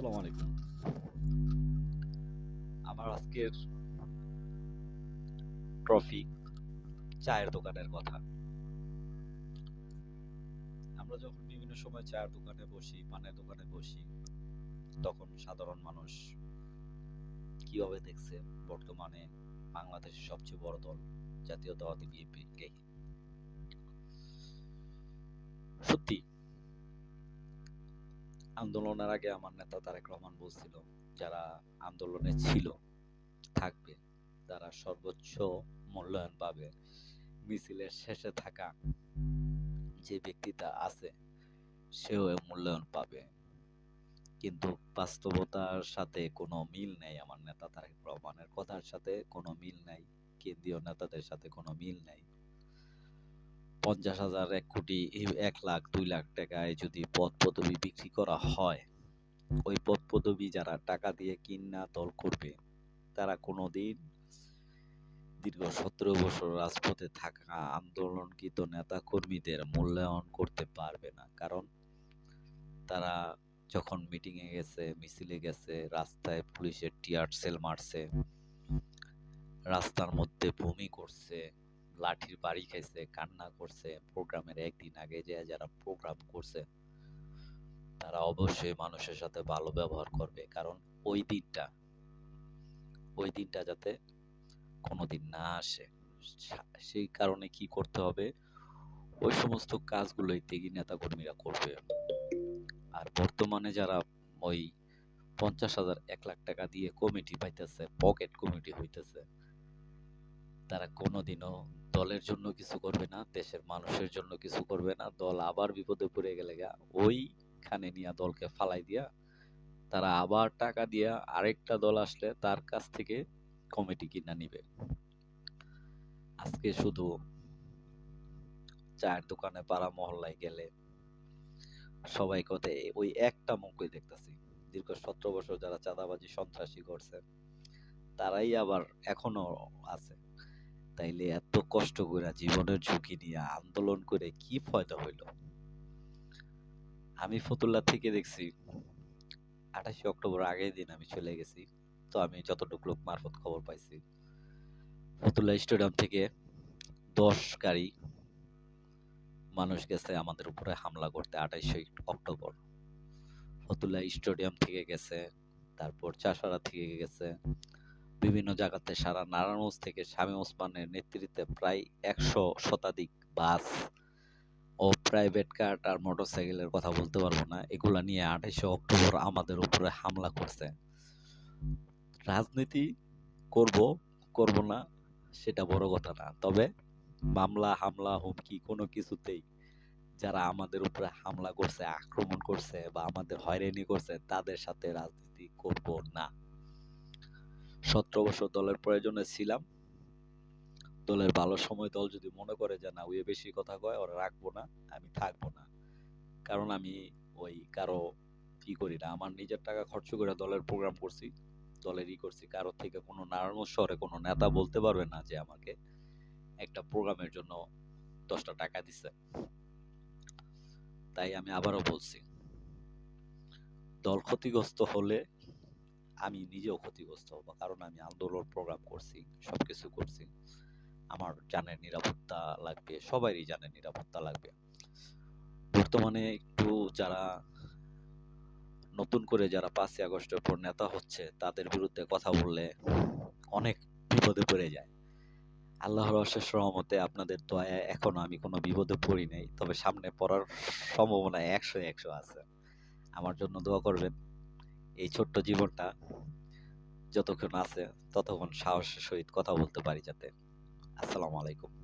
আসসালামু আলাইকুম। আমার আজকের ট্রফি চায়ের দোকানের কথা। আমরা যখন বিভিন্ন সময় চায়ের দোকানে বসি, পানের দোকানে বসি, তখন সাধারণ মানুষ কীভাবে দেখছে? বর্তমানে বাংলাদেশের সবচেয়ে বড় দল জাতীয় জাতীয়তাবাদী বিএনপি। আন্দোলনের আগে আমার নেতা তারেক রহমান বলছিল, যারা আন্দোলনে ছিল, থাকবে। তারা সর্বোচ্চ মূল্যায়ন পাবে মিছিলের শেষে থাকা যে ব্যক্তিটা আছে, সেও মূল্যায়ন পাবে। কিন্তু বাস্তবতার সাথে কোনো মিল নেই আমার নেতা তারেক রহমানের। কথার সাথে কোনো মিল নাই। কেন্দ্রীয় নেতাদের সাথে কোনো মিল নাই। পঞ্চাশ হাজার, এক কোটি এক লাখ, দুই লাখ টাকায় যদি পদ পদবি বিক্রি করা হয়, ওই পদ পদবি যারা টাকা দিয়ে কিনা দল করবে, তারা কোনোদিন দীর্ঘ সতেরো বছর রাজপথে থাকা আন্দোলনকৃত নেতা কর্মীদের মূল্যায়ন করতে পারবে না। কারণ তারা যখন মিটিং এ গেছে, মিছিলে গেছে, রাস্তায় পুলিশের টিয়ার সেল মারছে, রাস্তার মধ্যে বমি করছে লাঠির বাড়ি খাইছে, কান্না করছে। প্রোগ্রামের একদিন আগে যে যারা প্রোগ্রাম করছে, তারা অবশ্যই মানুষের সাথে ভালো ব্যবহার করবে। কারণ ওই দিনটা ওই দিনটা যাতে কোনোদিন না আসে। সেই কারণে কি করতে হবে? ওই সমস্ত কাজগুলোই ত্যাগী নেতা কর্মীরা করবে। আর বর্তমানে যারা ওই পঞ্চাশ হাজার, এক লাখ টাকা দিয়ে কমিটি পাইতেছে, পকেট কমিটি হইতেছে, তারা কোনোদিনও দলের জন্য কিছু করবে না, দেশের মানুষের জন্য কিছু করবে না। দল আবার বিপদে পড়ে গেলে গা ওইখানে নিয়ে দলকে ফালাই দিয়া, তারা আবার টাকা দিয়া আরেকটা দল আসলে তার কাছ থেকে কমিটি কিনা নিবে। আজকে শুধু চায়ের দোকানে পাড়া মহল্লায় গেলে সবাই কথা ওই একটা মুখই দেখতেছি। দীর্ঘ সতেরো বছর যারা চাঁদাবাজি, সন্ত্রাসী করছে, তারাই আবার এখনও আছে। তাইলে এত কষ্ট করে জীবনের ঝুঁকি নিয়ে আন্দোলন করে কি ফায়দা হইল? আমি ফতুল্লা থেকে দেখছি, আঠাশে অক্টোবর আগের দিন আমি চলে গেছি, তো আমি যতটুকু লোক মারফত খবর পাইছি। ফতুল্লা স্টেডিয়াম থেকে দশ গাড়ি মানুষ গেছে আমাদের উপরে হামলা করতে আঠাইশে অক্টোবর। ফতুল্লা স্টেডিয়াম থেকে গেছে, তারপর চাষারা থেকে গেছে বিভিন্ন জায়গাতে সারা নারায়ণগঞ্জ থেকে স্বামী ওসমানের নেতৃত্বে প্রায় একশো শতাধিক বাস ও প্রাইভেট কার আর মোটরসাইকেলের কথা বলতে পারব না। এগুলা নিয়ে আঠাইশে অক্টোবর আমাদের উপরে হামলা করছে। রাজনীতি করব করব না, সেটা বড় কথা না। তবে মামলা, হামলা, হুমকি কোনো কিছুতেই যারা আমাদের উপরে হামলা করছে, আক্রমণ করছে বা আমাদের হয়রানি করছে, তাদের সাথে রাজনীতি করব না। সতেরো বছর দলের প্রয়োজনে ছিলাম। দলের ভালো সময় দল যদি মনে করে যে, না ওই বেশি কথা কয়, ওরা রাখব না, আমি থাকব না। কারণ আমি ওই কারও ই করি না, আমার নিজের টাকা খরচ করে দলের প্রোগ্রাম করছি, দলের ই করছি। কারও থেকে কোনো নারায়ণগঞ্জ শহরে কোনো নেতা বলতে পারবে না যে, আমাকে একটা প্রোগ্রামের জন্য দশটা টাকা দিছে। তাই আমি আবারও বলছি, দল ক্ষতিগ্রস্ত হলে আমি নিজেও ক্ষতিগ্রস্ত হব কারণ আমি আন্দোলন প্রোগ্রাম করছি, সবকিছু করছি। আমার জানের নিরাপত্তা লাগবে, সবারই জানের নিরাপত্তা লাগবে। বর্তমানে একটু যারা নতুন করে যারা পাঁচই আগস্টের পর নেতা হচ্ছে, তাদের বিরুদ্ধে কথা বললে অনেক বিপদে পড়ে যায়। আল্লাহর অশেষ রহমতে আপনাদের দয়ায় এখনও আমি কোনো বিপদে পড়ি নাই তবে সামনে পড়ার সম্ভাবনা একশো একশো আছে। আমার জন্য দোয়া করবেন। এই ছোট্ট জীবনটা যতক্ষণ আছে ততক্ষণ সাহসের সহিত কথা বলতে পারি যাতে। আসসালামু আলাইকুম।